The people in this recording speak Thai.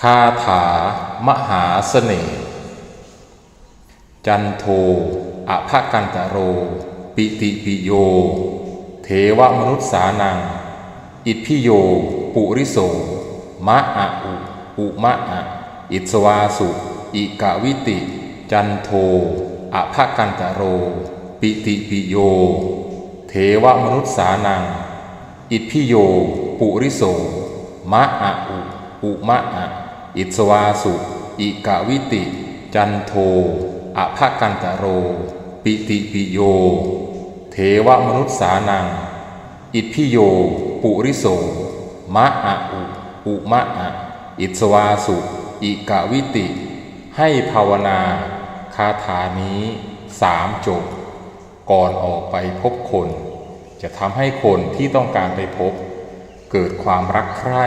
คาถามหาเสน่ห์จันโทอภกันตโร ปิติปิโย เทวมนุษย์สานัง อิทพิโย ปุริโส มะอะอุ อุมะอะอิสวาสุ อิกะวิติ จันโทอภกันตโร ปิติปิโย เทวมนุษย์สานัง อิทพิโย ปุริโส มะอะอุ อุมะอะ อิสวาสุอิกะวิติ จันโทอภกันตโร ปิติปิโย เทวมนุษย์สานัง อิพิโย ปุริโส มะอะอุ อุมะอะ อิสวาสุอิกะวิติ ให้ภาวนาคาถานี้สามจบ ก่อนออกไปพบคน จะทำให้คนที่ต้องการไปพบ เกิดความรักใคร่